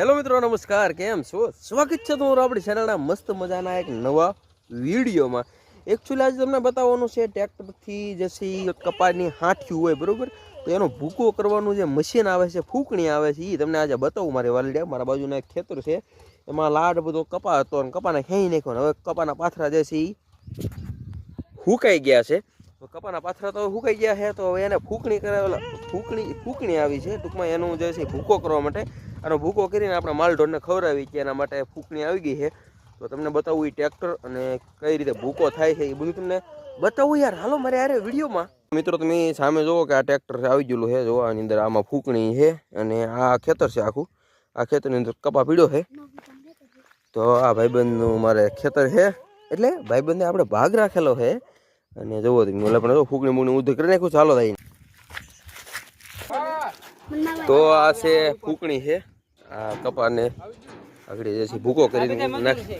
Hello મિત્રો, નમસ્કાર. કેમ છો? સ્વાગત છે તમારું આપણી ચેનલના મસ્ત મજાના એક નવા વિડીયોમાં. એકચ્યુઅલી આજે તમને બતાવવાનું છે, ટ્રેક્ટરથી જશે કપાસની હાંઠિયું હોય, બરાબર? તો એનો ભૂકો કરવાનું જે મશીન આવે છે, ફૂંકણી આવે છે એ તમને આજે બતાવું મારી વાલડિયા મારા બાજુના એક ખેતર છે, એમાં લાડ બધો કપા હતો અને કપાને ખેંચી નાખ્યો હવે કપાના પાથરા જે છે એ હુકાઈ ગયા છે. તો કપાના પાથરા તો હુકાઈ ગયા છે, તો હવે એને ફૂંકણી કરાવેલા, ફૂંકણી ફૂંકણી આવી છે. ટૂંકમાં એનું જે છે ભૂકો કરવા માટે આનો ભૂકો કરીને આપણે માલઢોરને ખવડાવી કે એના માટે ફૂંકણી આવી ગઈ છે. તો તમને બતાવું એ ટ્રેક્ટર અને કઈ રીતે ભૂકો થાય છે એ બધું તમને બતાવું યાર. હાલો, મારે યારે વિડીયોમાં. મિત્રો, તમે સામે જુઓ કે આ ટ્રેક્ટર આવી ગયેલું છે જોવાની અંદર આમાં ફૂંકણી છે અને આ ખેતર છે આખું. આ ખેતરની અંદર કપા પીડ્યો છે. તો આ ભાઈબંધનું મારે ખેતર છે, એટલે ભાઈબંધે આપણે ભાગ રાખેલો છે. અને જુઓ તમે એટલે પણ જો ફૂંકણી મૂકણી ઉધે કરી નાખ્યું ચાલો થાય તો આ છે ફૂંકણી છે. આ કપાને આગળ જે છે ભૂકો કરીને નાખે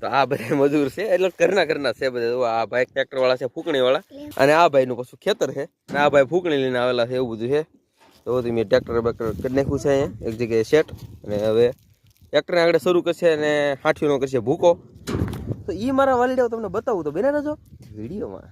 તો આ બધા મજૂર છે. એટલે કરના કરના છે બધા. આ ભાઈ ટ્રેક્ટર વાળા છે ફૂકણી વાળા અને આ ભાઈનું પાછું ખેતર છે. અને આ ભાઈ ફૂકણી લઈને આવેલા છે એવું બધું છે. તો મેં ટ્રેક્ટર બેક્ટર કરી નાખ્યું છે અહીંયા. એક જગ્યાએ સેટ. અને હવે ટ્રેક્ટરને આગળ શરૂ કરશે અને હાથીનો કરશે ભૂકો. તો એ મારા વાલીડાઓ તમને બતાવું તો બને રહેજો વિડીયોમાં.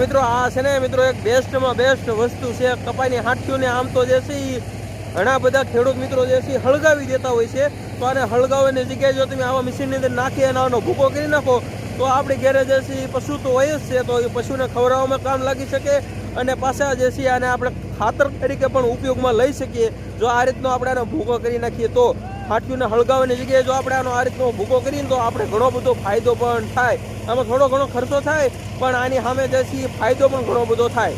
મિત્રો, આ છે ને મિત્રો એક બેસ્ટમાં બેસ્ટ વસ્તુ છે. કપાઈની હાથીઓને આમ તો જે છે એ ઘણા બધા ખેડૂત મિત્રો જે છે હળગાવી દેતા હોય છે. તો આને હળગાવવાની જગ્યાએ જો તમે આવા મશીનની અંદર નાખી અને આનો ભૂકો કરી નાખો, તો આપણી ઘેરે જે છે પશુ તો હોય જ છે. તો એ પશુને ખવડાવવામાં કામ લાગી શકે અને પાછા જે છે આને આપણે ખાતર તરીકે પણ ઉપયોગમાં લઈ શકીએ. જો આ રીતનો આપણે આનો ભૂકો કરી નાખીએ તો હાથીઓને હળગાવવાની જગ્યાએ જો આપણે આનો આ રીતનો ભૂકો કરીએ તો આપણે ઘણો બધો ફાયદો પણ થાય. આમાં થોડો ઘણો ખર્ચો થાય, પણ આની સામે જે ફાયદો પણ ઘણો બધો થાય.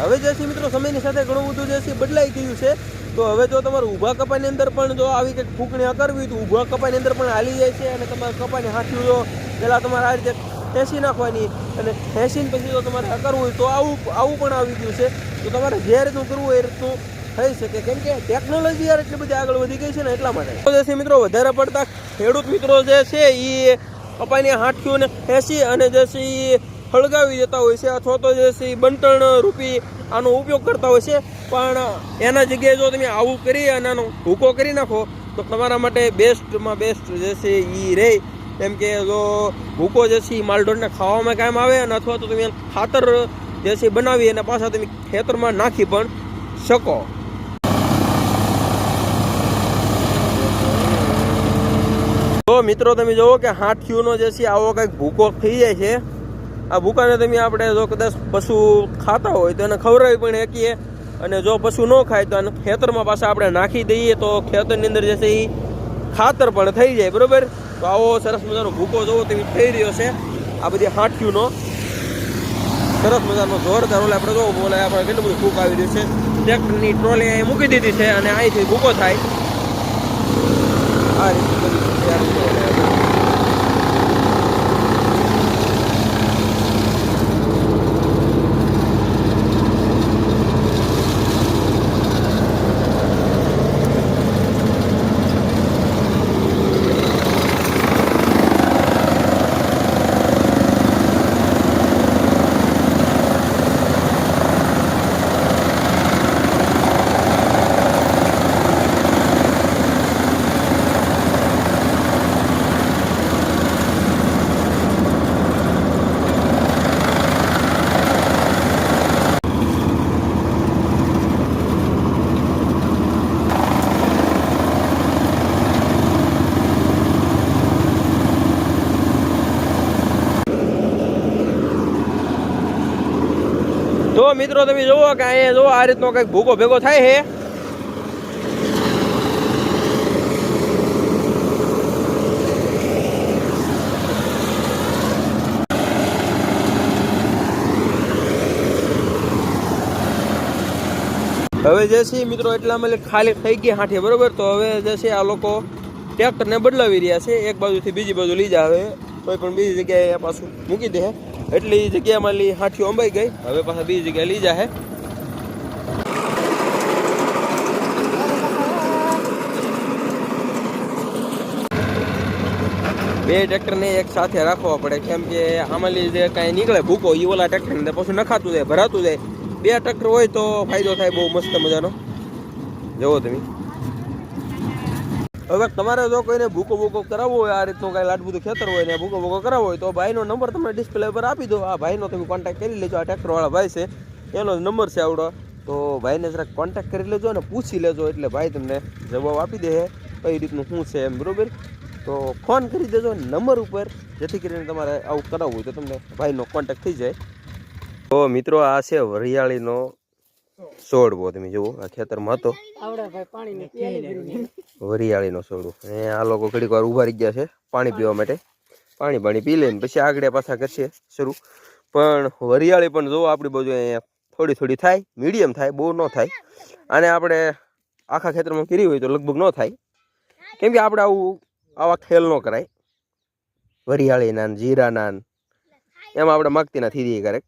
હવે જે મિત્રો સમયની સાથે ઘણું બધું જે બદલાઈ ગયું છે. તો હવે જો તમારે ઊભા કપાની અંદર પણ જો આવી કંઈક ફૂંકણી કરવી તો ઊભા કપાની અંદર પણ હાલી જાય છે અને તમારે કપાની હાથીઓ જો પહેલાં તમારે આ રીતે ખેંચી નાખવાની અને ખેંચીને પછી જો તમારે કરવું હોય તો આવું આવું પણ આવી ગયું છે. તો તમારે જે રીતનું કરવું હોય એ રીતનું થઈ શકે. કેમ કે ટેકનોલોજી યાર એટલી બધી આગળ વધી ગઈ છે ને એટલા માટે. મિત્રો વધારે પડતા ખેડૂત મિત્રો જે છે એ કપાની હાંઠીઓને ખેંચી અને જે છે એ હળગાવી દેતા હોય છે અથવા તો જે છે એ બંટણ રૂપી આનો ઉપયોગ કરતા હોય છે. પણ એના જગ્યાએ જો તમે આવું કરી અને આનો ભૂકો કરી નાખો, તો તમારા માટે બેસ્ટમાં બેસ્ટ જે છે એ રહે કેમ કે જો ભૂકો જે છે એ માલઢોરને ખાવામાં કામ આવે અને અથવા તો તમે ખાતર જે છે બનાવી અને પાછા તમે ખેતરમાં નાખી પણ શકો. તો મિત્રો તમે જુઓ કે હાથીઓનો જે છે આવો કંઈક ભૂકો થઈ જાય છે. આ ભૂકાને તમે આપણે જો કદાચ પશુ ખાતા હોય તો એને ખવડાવી પણ શકીએ. અને જો પશુ ન ખાય તો એને ખેતરમાં પાછા આપણે નાખી દઈએ તો ખેતરની અંદર જે છે એ ખાતર પણ થઈ જાય, બરાબર? તો આવો સરસ મજાનો ભૂકો જોવો તેમ થઈ રહ્યો છે. આ બધી હાથીઓનો સરસ મજાનો જોરદાર ઓલે આપણે જોવો બોલે આપણે કેટલું બધું ભૂક આવી રહ્યું છે. ટ્રેક્ટરની ટ્રોલી અહીં મૂકી દીધી છે અને અહીંથી ભૂકો થાય. આ રીતે મિત્રો તમે જુઓ કે અહીંયા જુઓ આ રીતનો કંઈક ભૂકો ભેગો થાય છે. હવે જે છે મિત્રો એટલા એટલે ખાલી થઈ ગઈ હાંઠી, બરોબર? તો હવે જે છે આ લોકો ટ્રેક્ટરને બદલાવી રહ્યા છે. એક બાજુથી બીજી બાજુ લઈ જાવે કોઈ પણ બીજી જગ્યાએ પાછું મૂકી દે. એટલી જગ્યામાં લી હાથીઓ અંબાઈ ગઈ. હવે પાછા બીજી જગ્યાએ લઈ જાય બે ટ્રેક્ટરને એક સાથે રાખવા પડે. કેમ કે આમાં જે કાંઈ નીકળે ભૂકો એ ઓલા ટ્રેક્ટરને પછી નખાતું જાય, ભરાતું જાય. બે ટ્રેક્ટર હોય તો ફાયદો થાય, બહુ મસ્ત મજાનો. જવો તમે. હવે તમારે જો કોઈને ભૂકો ભૂકો કરાવવો હોય, આ રીતનું કાંઈ લાડબુદું ખેતર હોય ને ભૂકો ભૂકો કરાવવો હોય, તો ભાઈનો નંબર તમે ડિસ્પ્લે પર આપી દો. આ ભાઈનો તમે કોન્ટેક્ટ કરી લેજો, આ ટ્રેક્ટરવાળા ભાઈ છે, એનો નંબર છે આવડો. તો ભાઈને જરાક કોન્ટેક્ટ કરી લેજો અને પૂછી લેજો, એટલે ભાઈ તમને જવાબ આપી દે કઈ રીતનું શું છે એમ, બરાબર? તો ફોન કરી દેજો નંબર ઉપર, જેથી કરીને તમારે આવું કરાવવું હોય તો તમને ભાઈનો કોન્ટેક્ટ થઈ જાય. તો મિત્રો, આ છે વરિયાળીનો છોડવો તમે જુઓ. આ ખેતરમાં હતો. વરિયાળીનો છોડવો એ આ લોકો ઘડીક વાર ઊભા રહી ગયા છે પાણી પીવા માટે. પાણી પાણી પી લઈને પછી આગળ પાછા કરશે શરૂ. પણ વરિયાળી પણ જુઓ આપણી બાજુ અહીંયા થોડી થોડી થાય મીડિયમ થાય બહુ ન થાય. અને આપણે આખા ખેતરમાં કરી હોય તો લગભગ ન થાય. કેમ કે આપણે આવું આવા ખેલ ન કરાય. વરિયાળીના જીરાના એમ એમાં આપણે માગતી ના થઈ દઈએ ક્યારેક.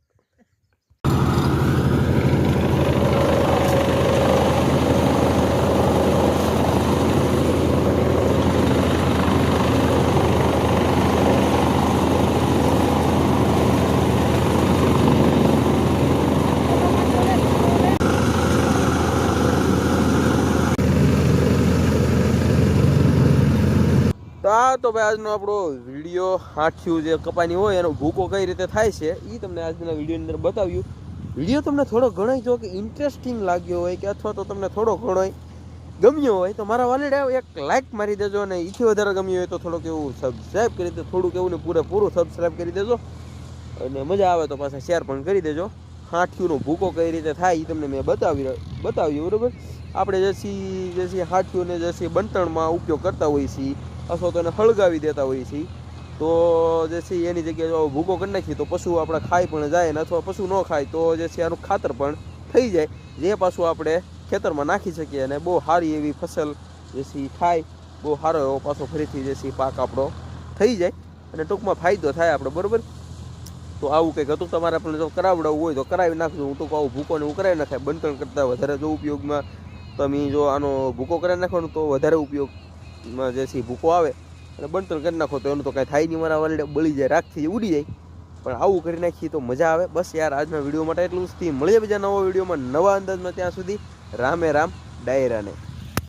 તો ભાઈ આજનો આપણો વીડિયો હાથ્યું જે કપાની હોય એનો ભૂકો કઈ રીતે થાય છે એ તમને આજના વિડીયોની અંદર બતાવ્યું. વીડિયો તમને થોડો ઘણો જો કે ઇન્ટરેસ્ટિંગ લાગ્યો હોય કે અથવા તો તમને થોડો ઘણો ગમ્યો હોય, તો મારા વાલીડે એક લાઇક મારી દેજો અને એથી વધારે ગમ્યું હોય તો થોડુંક એવું સબસ્ક્રાઈબ કરી દે થોડુંક એવું ને પૂરેપૂરું સબસ્ક્રાઈબ કરી દેજો અને મજા આવે તો પાછા શેર પણ કરી દેજો. હાથીઓનો ભૂકો કઈ રીતે થાય એ તમને મેં બતાવી બતાવ્યું, બરાબર? આપણે જેસી જેસી જે છીએ બંતણમાં ઉપયોગ કરતા હોઈએ છીએ. અથવા તો એને હળગાવી દેતા હોઈએ છીએ તો જે છે એની જગ્યાએ જો ભૂકો કરી નાખીએ તો પશુ આપણે ખાઈ પણ જાય ને અથવા પશુ ન ખાય તો જે છે આનું ખાતર પણ થઈ જાય. જે પાછું આપણે ખેતરમાં નાખી શકીએ અને બહુ સારી એવી ફસલ જે છે થાય, બહુ સારો એવો પાછો ફરીથી જે છે પાક આપણો થઈ જાય અને ટૂંકમાં ફાયદો થાય આપણો, બરાબર? તો આવું કંઈક હતું? તમારે આપણે જો કરાવડાવવું હોય તો કરાવી નાખજો. હું ટૂંક આવું ભૂકો ને હું કરાવી નાખાય. બંધ કરતાં વધારે જો ઉપયોગમાં તમે જો આનો ભૂકો કરાવી નાખો તો વધારે ઉપયોગમાં જે છે ભૂકો આવે અને બંધણ કરી નાખો તો એનું તો કાંઈ થાય નહીં, મારા વાલડે બળી જાય, રાખથી ઉડી જાય. પણ આવું કરી નાખીએ તો મજા આવે. બસ યાર, આજના વીડિયો માટે એટલું જ. થી મળીએ બીજા નવા વિડીયોમાં નવા અંદાજમાં ત્યાં સુધી. રામે રામ, ડાયરાને.